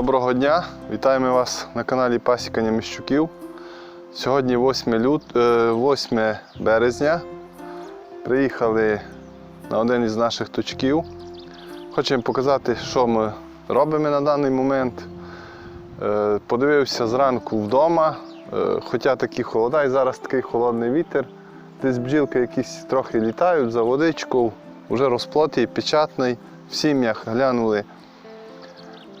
Доброго дня! Вітаємо вас на каналі Пасікання Міщуків. Сьогодні 8, лют... е, 8 березня. Приїхали на один із наших точків. Хочемо показати, що ми робимо на даний момент. Е, Подивився зранку вдома, е, хоча такі холода, і зараз такий холодний вітер. Десь бджілки якісь трохи літають за водичку, вже розплод печатний, в сім'ях глянули.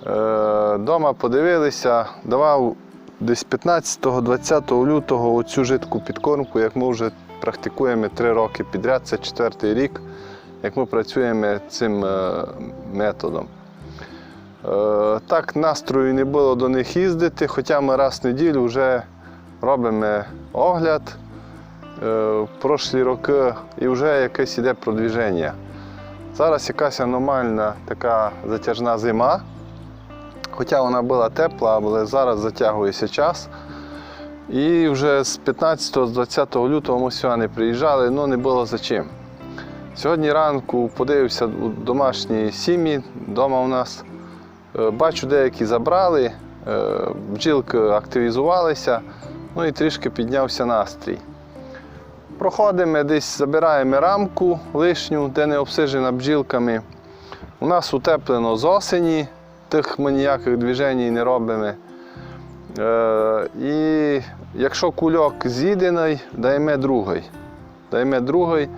Е, Дома подивилися, давав десь 15-20 лютого оцю жидку підкормку, як ми вже практикуємо 3 роки підряд, це четвертий рік, як ми працюємо цим е, методом. Е, Так, настрою не було до них їздити, хоча ми раз в неділю вже робимо огляд. Прошлі роки і вже якесь іде продвіження. Зараз якась аномальна така затяжна зима. Хоча вона була тепла, але зараз затягується час. І вже з 15-20 лютого ми сюди не приїжджали, але не було за чим. Сьогодні ранку подивився у домашні сім'ї, вдома у нас. Е, Бачу, деякі забрали, е, бджілки активізувалися, ну і трішки піднявся настрій. Проходимо, десь забираємо рамку лишню, де не обсижена бджілками. У нас утеплено з осені, тих ми ніяких движень не робимо. Е, і якщо кульок з'їдений, даємо другий. Даємо другий.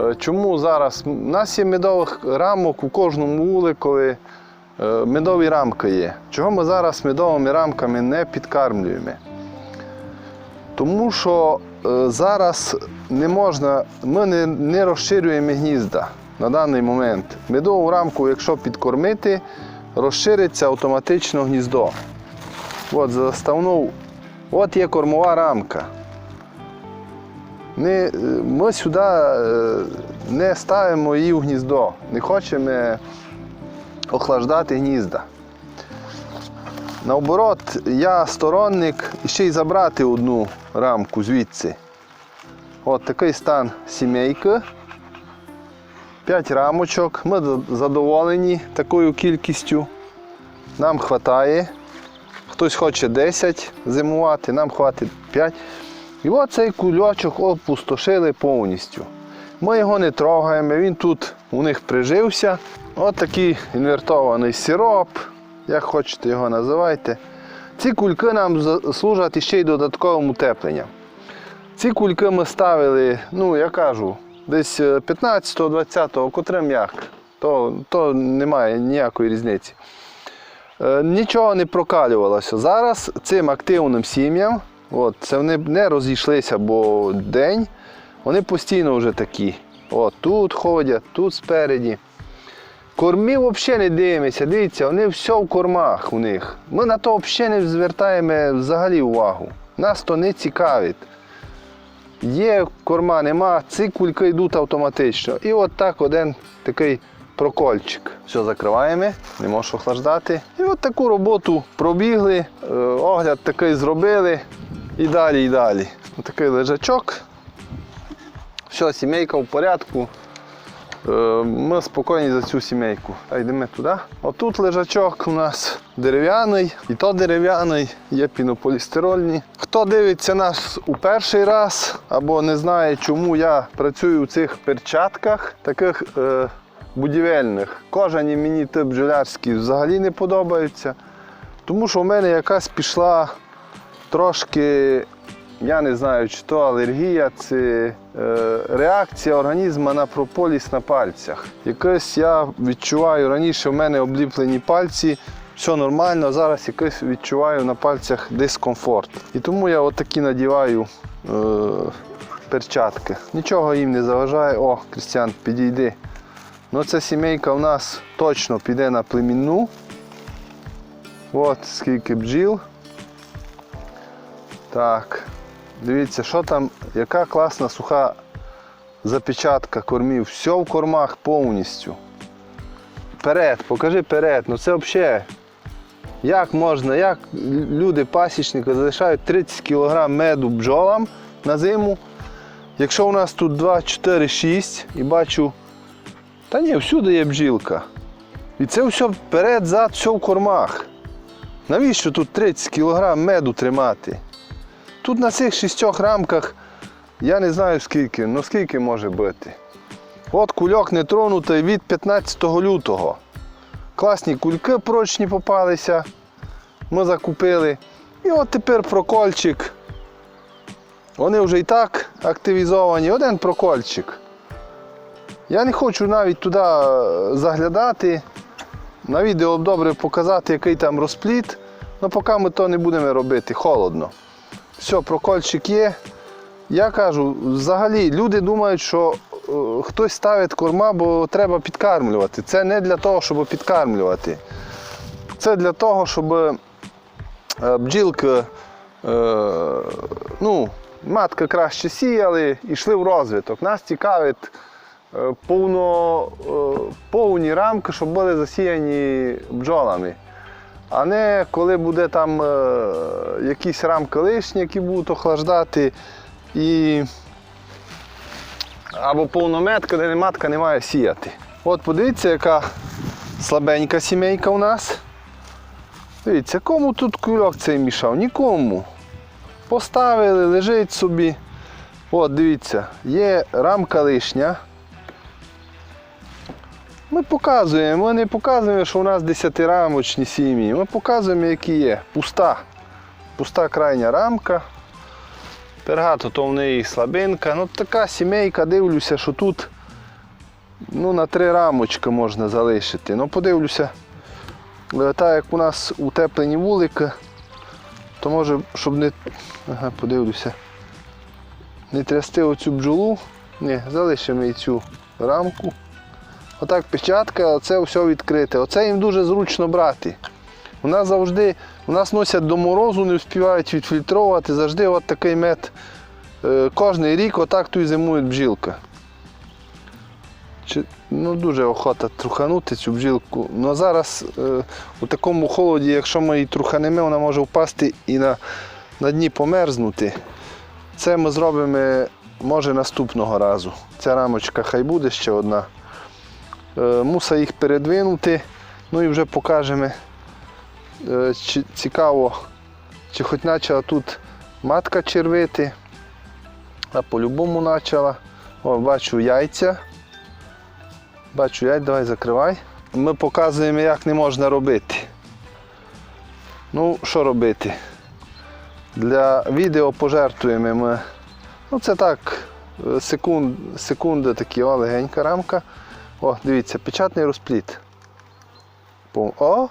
Е, чому зараз? У нас є медових рамок у кожному вуликові е, медові рамки є. Чого ми зараз медовими рамками не підкармлюємо? Тому що зараз не можна, ми не, не розширюємо гнізда на даний момент. Медову рамку, якщо підкормити, розшириться автоматично гніздо. От заставнув, от є кормова рамка. Не, е, ми сюди е, не ставимо її в гніздо, не хочемо охлаждати гнізда. Наоборот, я сторонник ще й забрати одну рамку звідси. От такий стан сімейки. П'ять рамочок. Ми задоволені такою кількістю. Нам вистачає. Хтось хоче 10 зимувати, нам хватить 5. І от цей кульочок опустошили повністю. Ми його не трогаємо, він тут у них прижився. От такий інвертований сироп, як хочете його називайте. Ці кульки нам служать ще й додатковим утепленням. Ці кульки ми ставили, ну я кажу, десь 15-20, котрим як, то, то немає ніякої різниці. Е, Нічого не прокалювалося. Зараз цим активним сім'ям, от, це вони не розійшлися, бо день, вони постійно вже такі. От, тут ходять, тут спереді. Кормів взагалі не дивимося, дивіться, вони все в кормах у них. Ми на то взагалі не звертаємо взагалі увагу. Нас то не цікавить. Є корма, нема, ці кульки йдуть автоматично. І от так один такий прокольчик. Все закриваємо, не можеш охлаждати. І от таку роботу пробігли, е, огляд такий зробили і далі, і далі. Ось такий лежачок. Все, сімейка в порядку. Е, Ми спокійні за цю сімейку. А йдемо туди. Отут лежачок у нас дерев'яний, і то дерев'яний, є пінополістирольні. Хто дивиться нас у перший раз або не знає, чому я працюю у цих перчатках, таких е, будівельних. Кожані мені тип бджолярські взагалі не подобаються. Тому що в мене якась пішла трошки я не знаю, чи то алергія, чи реакція організму на прополіс на пальцях. Якось я відчуваю раніше в мене обліплені пальці, все нормально, зараз якось відчуваю на пальцях дискомфорт. І тому я отакі надіваю е, перчатки. Нічого їм не заважає. О, Крістіан, підійди. Ну, ця сімейка в нас точно піде на племінну. От скільки бджіл. Так. Дивіться, що там, яка класна суха запечатка кормів. Все в кормах повністю. Перед, покажи перед. Ну це взагалі. Як можна, як люди, пасічники, залишають 30 кг меду бджолам на зиму. Якщо у нас тут 2, 4, 6 і бачу, та ні, всюди є бджілка. І це все перед, зад, все в кормах. Навіщо тут 30 кг меду тримати? Тут на цих шістьох рамках я не знаю скільки, ну скільки може бути. От кульок не тронутий від 15 лютого. Класні кульки прочні попалися. Ми закупили. І от тепер прокольчик. Вони вже і так активізовані. Один прокольчик. Я не хочу навіть туди е, заглядати. На відео добре показати, який там розпліт. але поки ми то не будемо робити, холодно. Все, прокольчик є. Я кажу, взагалі люди думають, що е, хтось ставить корма, бо треба підкармлювати. Це не для того, щоб підкармлювати. Це для того, щоб е, бджілки, е, ну, матка краще сіяли і йшли в розвиток. Нас цікавить е, повно, е, повні рамки, щоб були засіяні бджолами. А не коли буде там е, якісь рамки лишні, які будуть охлаждати, і або повнометка, де матка не має сіяти. От подивіться, яка слабенька сімейка у нас. Дивіться, кому тут кульок цей мішав? Нікому. Поставили, лежить собі. От, дивіться, є рамка лишня. Ми показуємо, ми не показуємо, що у нас 10-рамочні сім'ї. Ми показуємо, які є. Пуста. Пуста крайня рамка. Пергато то в неї слабинка. Ну така сімейка, дивлюся, що тут ну, на три рамочки можна залишити. Ну подивлюся, так як у нас утеплені вулики, то може, щоб не. Ага, подивлюся. Не трясти оцю бджолу. Ні, залишимо і цю рамку. Отак печатка, оце все відкрите. Оце їм дуже зручно брати. У нас завжди, у нас носять до морозу, не встигають відфільтровувати, завжди от такий мед. Е, Кожний рік отак тут зимує бджілка. Чи, ну, дуже охота труханути цю бджілку. Ну зараз е, у такому холоді, якщо ми її труханемо, вона може впасти і на, на дні померзнути. Це ми зробимо може наступного разу. Ця рамочка хай буде ще одна. Е, муса їх передвинути, ну і вже покажемо. Е, чи, цікаво, чи хоч почала тут матка червити, а по-любому почала. О, бачу яйця. Бачу яйця, давай закривай. Ми показуємо, як не можна робити. Ну, що робити? Для відео пожертвуємо ми. Ну, це так, е, секунд, секунди такі, о, легенька рамка. О, дивіться, печатний розпліт. Пум. О!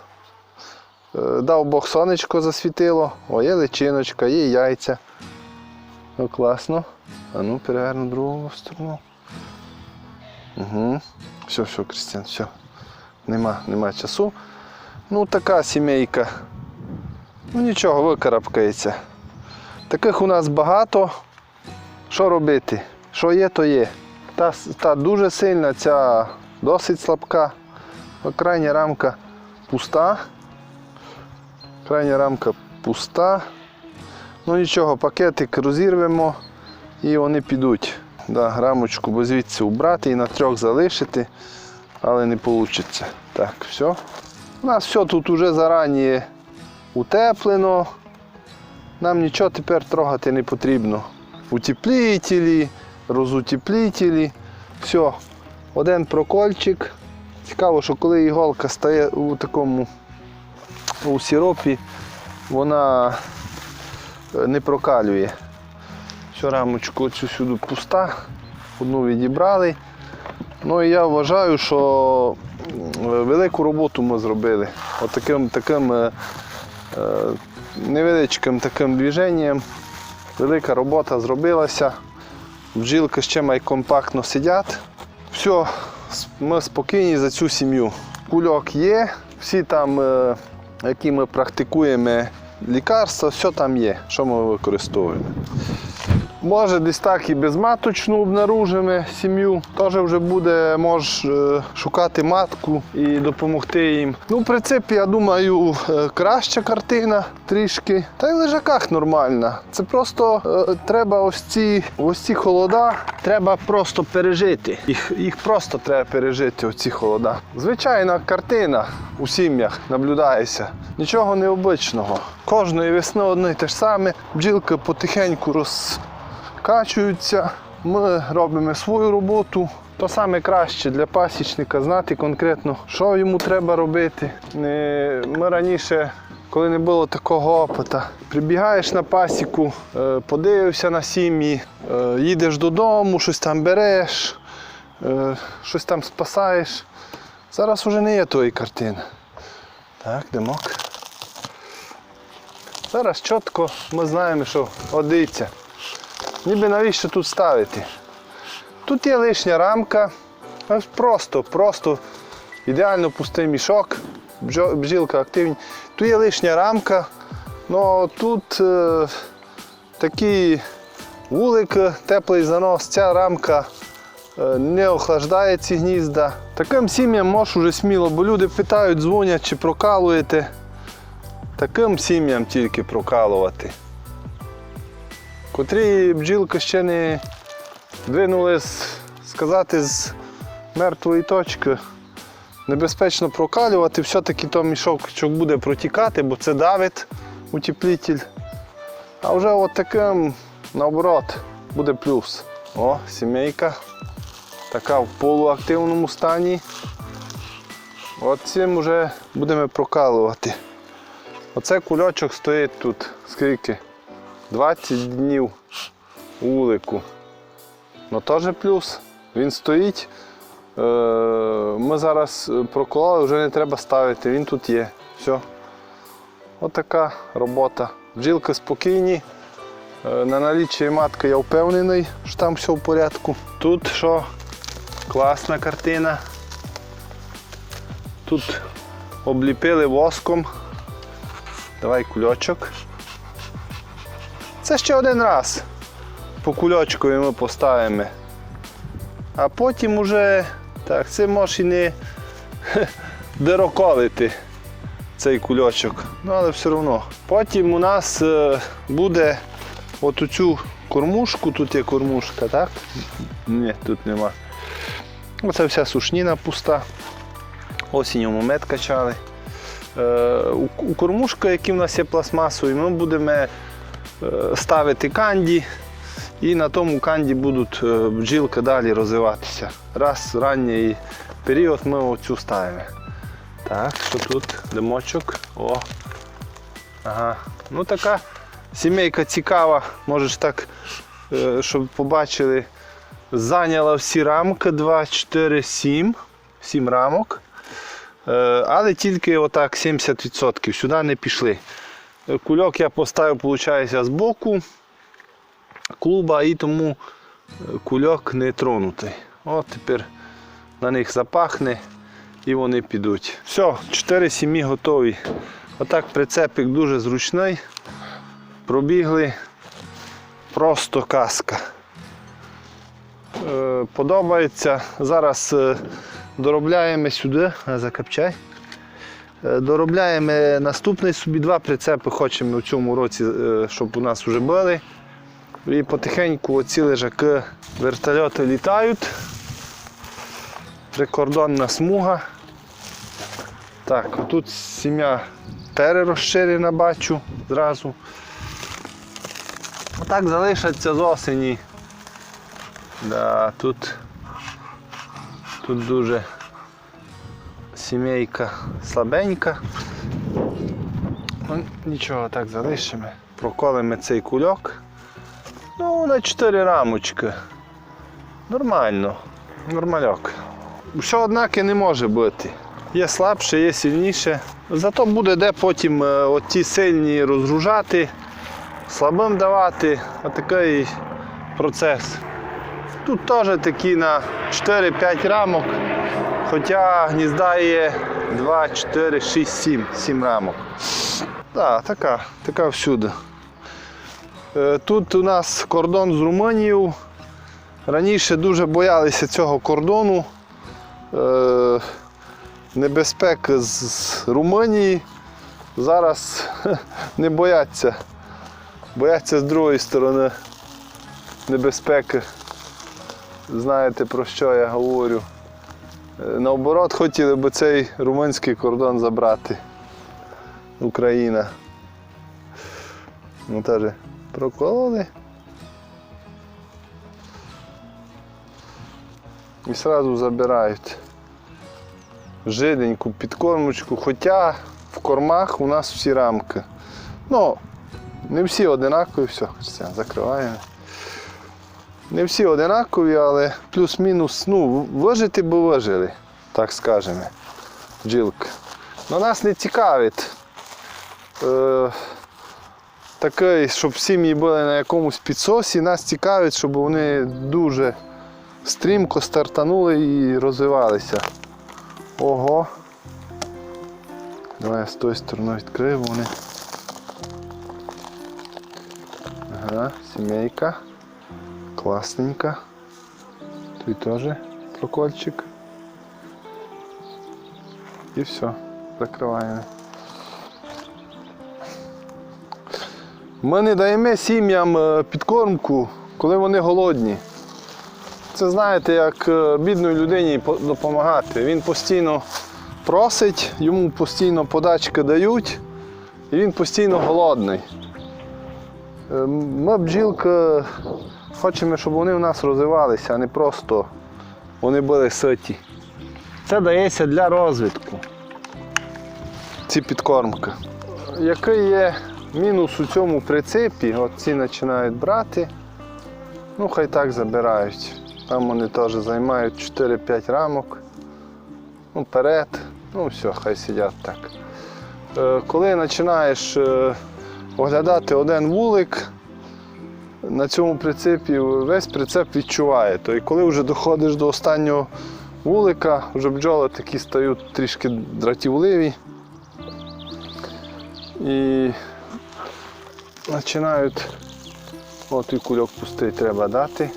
Е, Дав Бог сонечко засвітило, о, є личиночка, є яйця. Ну, класно. А ну, переверну другу сторону. Угу. Все, все, Крістіан, все. Нема, нема часу. Ну, така сімейка. Ну нічого, викарабкається. Таких у нас багато. Що робити? Що є, то є. Та, та дуже сильна, ця досить слабка. Крайня рамка пуста. Крайня рамка пуста. Ну нічого, пакетик розірвемо і вони підуть. Да, рамочку бо звідси убрати і на трьох залишити, але не вийде. Так, все. У нас все тут уже зарані утеплено. Нам нічого тепер трогати не потрібно. Утеплителі, розутеплителі. Все, один прокольчик. Цікаво, що коли іголка стає у такому у сиропі, вона е, не прокалює. Всю рамочку цю сюди пуста, одну відібрали. Ну і я вважаю, що велику роботу ми зробили. Отаким таким, е, е, невеличким таким движенням. Велика робота зробилася. Бджілки ще май компактно сидять. Все, ми спокійні за цю сім'ю. Кульок є, всі там, е, які ми практикуємо лікарства, все там є, що ми використовуємо. Може, десь так і безматочну обнаружимо сім'ю. Теж вже буде, можеш е, шукати матку і допомогти їм. Ну, в принципі, я думаю, е, краща картина трішки. Та й в лежаках нормальна. Це просто е, треба ось ці, ось ці холода. Треба просто пережити. Їх, їх просто треба пережити, оці холода. Звичайна картина у сім'ях наблюдається. Нічого необичного. Кожної весни одне й те ж саме. Бджілки потихеньку розкачуються. Ми робимо свою роботу. То саме краще для пасічника знати конкретно, що йому треба робити. Ми раніше, коли не було такого опиту, прибігаєш на пасіку, е, подивився на сім'ї, е, їдеш додому, щось там береш, е, щось там спасаєш. Зараз вже не є тої картини. Так, димок. Зараз чітко ми знаємо, що одиться. Ніби навіщо тут ставити? Тут є лишня рамка. Просто, просто ідеально пустий мішок. Бджілка активні. Тут є лишня рамка. Ну тут е, такий вулик, теплий занос, ця рамка е, не охлаждає ці гнізда. Таким сім'ям можеш уже сміло, бо люди питають, дзвонять, чи прокалуєте. Таким сім'ям тільки прокалувати. Котрі бджілки ще не двинули сказати, з мертвої точки. Небезпечно прокалювати, все-таки то мішок буде протікати, бо це давить утеплитель. А вже от таким, наоборот, буде плюс. О, сімейка. Така в полуактивному стані. От цим вже будемо прокалувати. Оце кульочок стоїть тут скільки? 20 днів у вулику. Ну теж плюс. Він стоїть. Е, Ми зараз прокололи, вже не треба ставити, він тут є. Все. Отака робота. Бджілки спокійні. Е, На наліччі матки я впевнений, що там все в порядку. Тут що? Класна картина. Тут обліпили воском. Давай кульочок. Це ще один раз. По кульочку ми поставимо. А потім уже так, це може і не дероколити цей кульочок. Ну, але все одно. Потім у нас е, буде от оцю кормушку, тут є кормушка, так? Ні, тут нема. Оце вся сушніна пуста. Осінню ми мед качали. Е, у, кормушку, які в нас є пластмасові, ми будемо ставити канді. І на тому канді будуть е, бджілки далі розвиватися. Раз ранній період ми оцю ставимо. Так, що тут? Димочок. О. Ага. Ну така сімейка цікава, можеш так, е, щоб побачили. Зайняла всі рамки 2, 4, 7. 7 рамок. Е, Але тільки отак 70% сюди не пішли. Кульок я поставив, виходить, з боку клуба і тому е, кульок не тронутий. От тепер на них запахне і вони підуть. Все, 4 сім'ї готові. Отак прицепик дуже зручний. Пробігли. Просто казка. Е, Подобається. Зараз е, доробляємо сюди, закапчай. Е, Доробляємо наступний собі два прицепи, хочемо в цьому році, е, щоб у нас вже були. І потихеньку оці лежаки вертольоти літають. Прикордонна смуга. Так, тут сім'я перерозширена, бачу зразу. Отак залишаться з осені. Да, тут, тут дуже сімейка слабенька. Ну, нічого, так залишимо. Проколимо цей кульок. Ну, на 4 рамочки. Нормально. Нормальок. Все однаке не може бути. Є слабше, є сильніше. Зато буде де потім е, от сильні розгружати, слабим давати. Отакий процес. Тут теж такі на 4-5 рамок. Хоча гнізда є 2, 4, 6, 7, 7 рамок. Так, така, така всюди. Е, Тут у нас кордон з Румунією. Раніше дуже боялися цього кордону. Е, Небезпеки з- з Румунії. Зараз не бояться. Бояться з другої сторони небезпеки. Знаєте про що я говорю. Е, Наоборот, хотіли б цей румунський кордон забрати. Україна. Ну теж прокололи. І одразу забирають жиденьку підкормочку, хоча в кормах у нас всі рамки. Ну, не всі одинакові, все, закриваємо. Не всі одинакові, але плюс-мінус, ну, вижити би вижили, так скажемо, бджілки. Но нас не цікавить е, такий, щоб сім'ї були на якомусь підсосі. Нас цікавить, щоб вони дуже стрімко стартанули і розвивалися. Ого. Давай я з тої сторони відкрию вони. Ага, сімейка. Класненька. Тут теж прокольчик. І все, закриваємо. Ми не даємо сім'ям е, підкормку, коли вони голодні. Це знаєте, як е, бідної людині допомагати. Він постійно просить, йому постійно подачки дають, і він постійно голодний. Е, Ми бджілки хочемо, щоб вони в нас розвивалися, а не просто вони були ситі. Це дається для розвитку. Ці підкормки. Який є мінус у цьому прицепі, от ці починають брати, ну хай так забирають. Там вони теж займають 4-5 рамок. Ну, вперед, ну все, хай сидять так. Е, Коли починаєш е, оглядати один вулик, на цьому прицепі весь прицеп відчуває. То і коли вже доходиш до останнього вулика, вже бджоли такі стають трішки дратівливі. І починають, от і кульок пустий треба дати.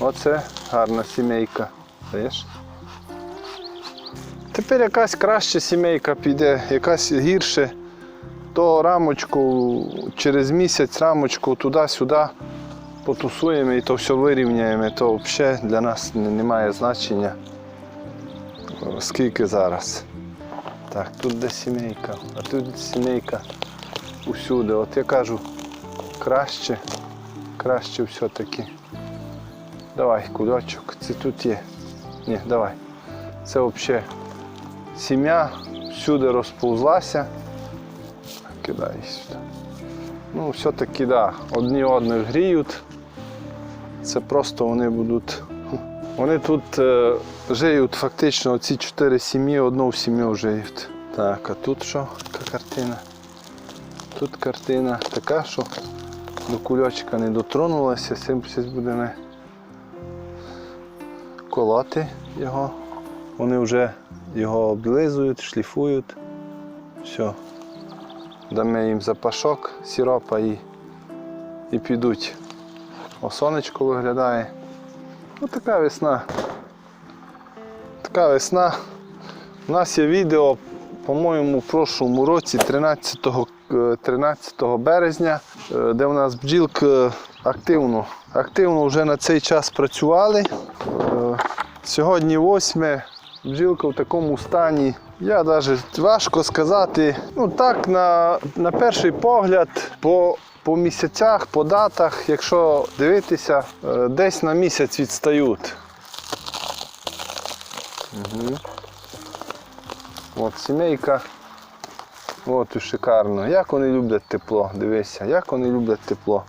Оце гарна сімейка. Даєш? Тепер якась краща сімейка піде, якась гірше, то рамочку через місяць рамочку туди-сюди потусуємо і то все вирівняємо, то взагалі для нас не- немає значення, скільки зараз. Так, тут де сімейка, а тут сімейка усюди. От я кажу, краще, краще все-таки. Давай, кульочок, це тут є. Ні, давай. Це взагалі сім'я всюди розповзлася. Кидай сюди. Ну, все-таки, да, одні одних гріють. Це просто вони будуть. Вони тут е, жиють фактично ці чотири сім'ї, одну в сім'ю жиють. Так, а тут що? Яка картина? Тут картина така, що до кульочка не дотронулася, цим будемо колоти його. Вони вже його облизують, шліфують. Все. Дамо їм запашок сіропа і, і підуть. О, сонечко виглядає. Ось така весна. Така весна. У нас є відео, по-моєму, в прошлому році, 13, е, 13 березня, е, де у нас бджілки активно, активно вже на цей час працювали. Е, Сьогодні 8 бджілка в такому стані. Я навіть важко сказати. Ну так, на, на перший погляд, по, по місяцях, по датах, якщо дивитися, е, десь на місяць відстають. Угу. От сімейка. От і шикарно. Як вони люблять тепло, дивися, як вони люблять тепло.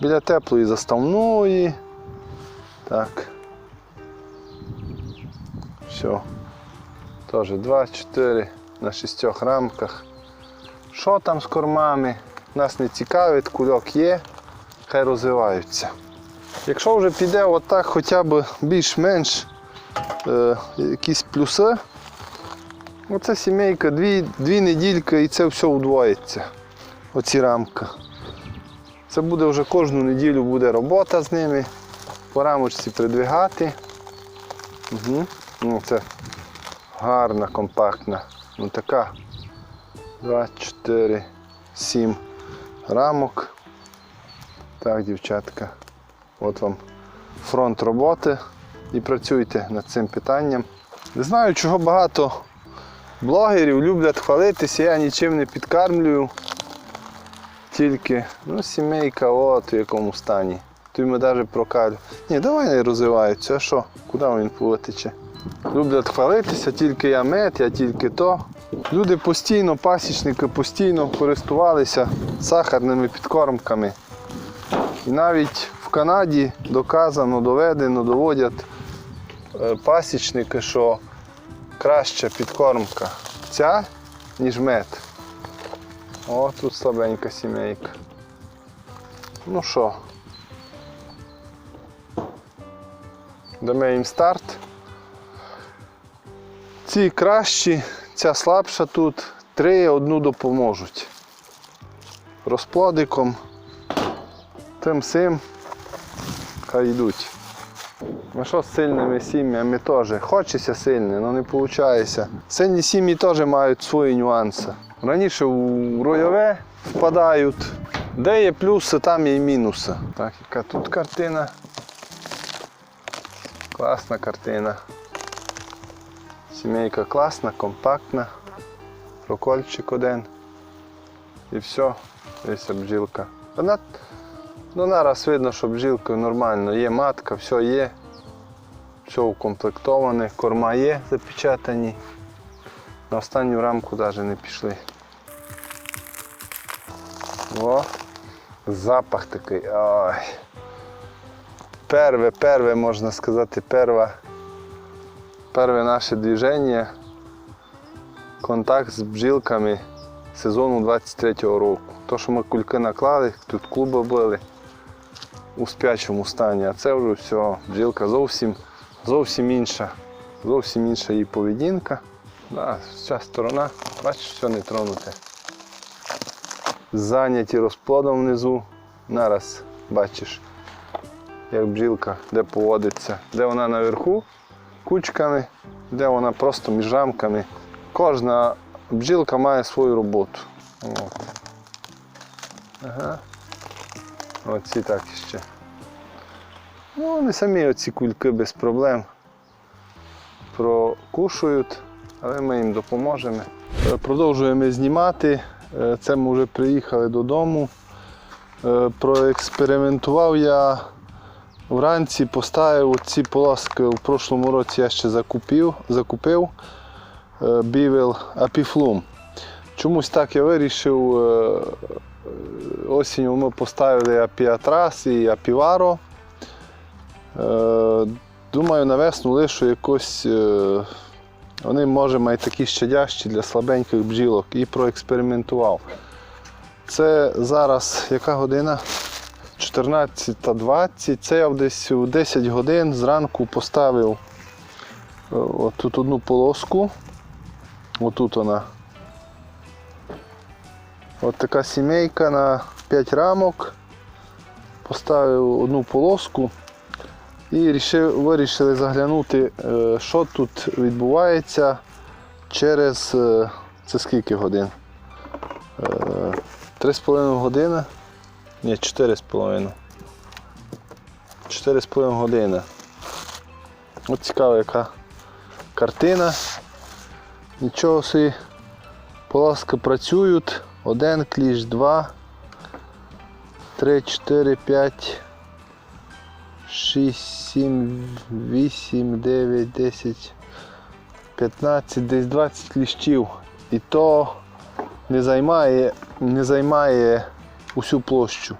Біля теплої заставної. Так. Теж 2-4 на шістьох рамках. Що там з кормами? Нас не цікавить, кульок є, хай розвиваються. Якщо вже піде отак хоча б більш-менш е, якісь плюси, оце сімейка, дві, дві недільки і це все удвоїться. Оці рамки. Це буде вже кожну неділю буде робота з ними. По рамочці придвигати. Угу. Ну, це гарна, компактна. Ну така 2, 4, 7 рамок. Так, дівчатка. От вам фронт роботи і працюйте над цим питанням. Не знаю, чого багато блогерів люблять хвалитися, я нічим не підкармлюю. Тільки ну, сімейка от в якому стані. Тут ми навіть прокалю. Ні, давай не розвиваються, а що? Куди він повитече? Люблять хвалитися, тільки я мед, я тільки то. Люди постійно, пасічники постійно користувалися сахарними підкормками. І навіть в Канаді доказано, доведено, доводять е, пасічники, що краща підкормка ця, ніж мед. О, тут слабенька сімейка. Ну що, дамо їм старт. Ці кращі, ця слабша тут, три одну допоможуть. Розплодиком, тим сим, хай йдуть. Ну що з сильними сім'ями теж. Хочеться сильне, але не виходить. Сильні сім'ї теж мають свої нюанси. Раніше у ройове впадають. Де є плюси, там є і мінуси. Так, яка тут картина. Класна картина. Сімейка класна, компактна. Прокольчик один. І все. Дивіться бджілка. Вона, ну, нараз видно, що бджілка нормально. Є матка, все є. Все укомплектоване, корма є запечатані. На останню рамку навіть не пішли. О, запах такий. Ой. Перве, перве, можна сказати, перва, перве наше движення, контакт з бджілками сезону 23-го року. То, що ми кульки наклали, тут клуби були у спячому стані, а це вже все, бджілка зовсім, зовсім інша, зовсім інша її поведінка. Да, ця сторона, бачиш, все не тронуте. Зайняті розплодом внизу. Нараз бачиш, як бджілка, де поводиться, де вона наверху кучками, де вона просто між рамками. Кожна бджілка має свою роботу. От. Ага. Оці так іще. Ну, вони самі оці кульки без проблем прокушують, але ми їм допоможемо. Е, Продовжуємо знімати. Е, Це ми вже приїхали додому. Е, Проекспериментував я вранці, поставив ці полоски в прошлому році я ще закупив, закупив е, бівел Апіфлум. Чомусь так я вирішив. е, е, Осінню ми поставили Апіатрас і Апіваро. Думаю, на весну лишу якось. Вони може мають такі щадящі для слабеньких бджілок і проекспериментував. Це зараз яка година? 14.20. Це я десь у 10 годин зранку поставив е, отут одну полоску. Отут вона. От така сімейка на 5 рамок. Поставив одну полоску і рішив, вирішили заглянути, е, що тут відбувається через е, це скільки годин? Е, Три з половиною години. Ні, чотири з половиною. Чотири з половиною години. От цікава яка картина. Нічого собі. Полоски працюють. Один кліш, два, три, чотири, п'ять, шість, сім, вісім, дев'ять, десять, п'ятнадцять, десь 20 кліщів. І то не займає, не займає усю площу.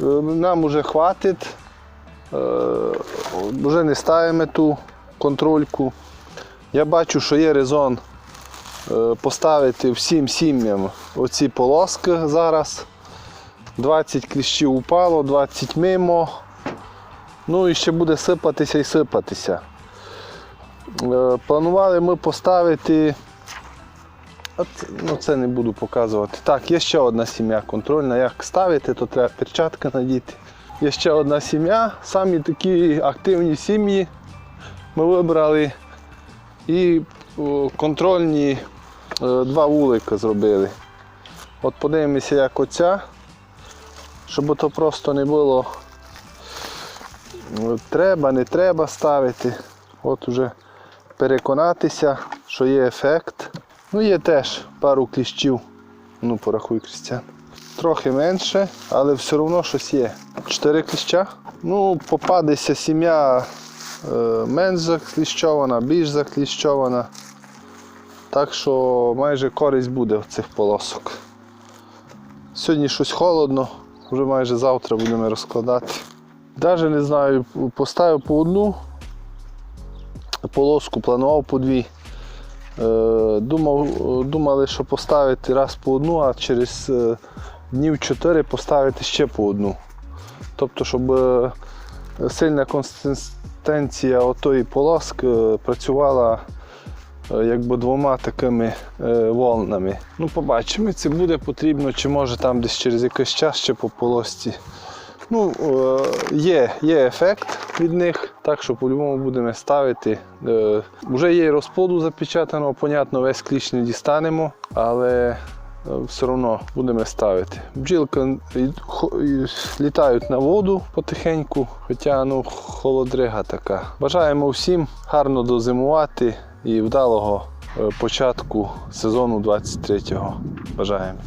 Е, Нам вже хватить. Е, Вже не ставимо ту контрольку. Я бачу, що є резон е, поставити всім сім'ям оці полоски зараз. 20 кліщів упало, 20 мимо. Ну і ще буде сипатися і сипатися. Е, Планували ми поставити От, ну це не буду показувати. Так, є ще одна сім'я контрольна. Як ставити, то треба перчатки надіти. Є ще одна сім'я, самі такі активні сім'ї ми вибрали. І контрольні е, два вулика зробили. От подивимося, як оця, щоб то просто не було е, треба, не треба ставити. От уже переконатися, що є ефект. Ну, є теж пару кліщів. Ну, порахуй Крістян. Трохи менше, але все одно щось є. Чотири кліща. Ну, попадеться сім'я е, менш закліщована, більш закліщована. Так що майже користь буде в цих полосок. Сьогодні щось холодно, вже майже завтра будемо розкладати. Навіть не знаю, поставив по одну полоску, планував по дві. Е, Думав, думали, що поставити раз по одну, а через е, днів 4 поставити ще по одну. Тобто, щоб е, сильна консистенція отої полоски працювала якби двома такими волнами. Ну, побачимо, це буде потрібно, чи може там десь через якийсь час ще по полосці. Ну, е, є, є ефект від них, так що по-любому будемо ставити. Е, Вже є і розплоду запечатаного, понятно, весь кліч не дістанемо, але е, все одно будемо ставити. Бджілки літають на воду потихеньку, хоча ну, холодрига така. Бажаємо всім гарно дозимувати і вдалого початку сезону 23-го. Бажаємо.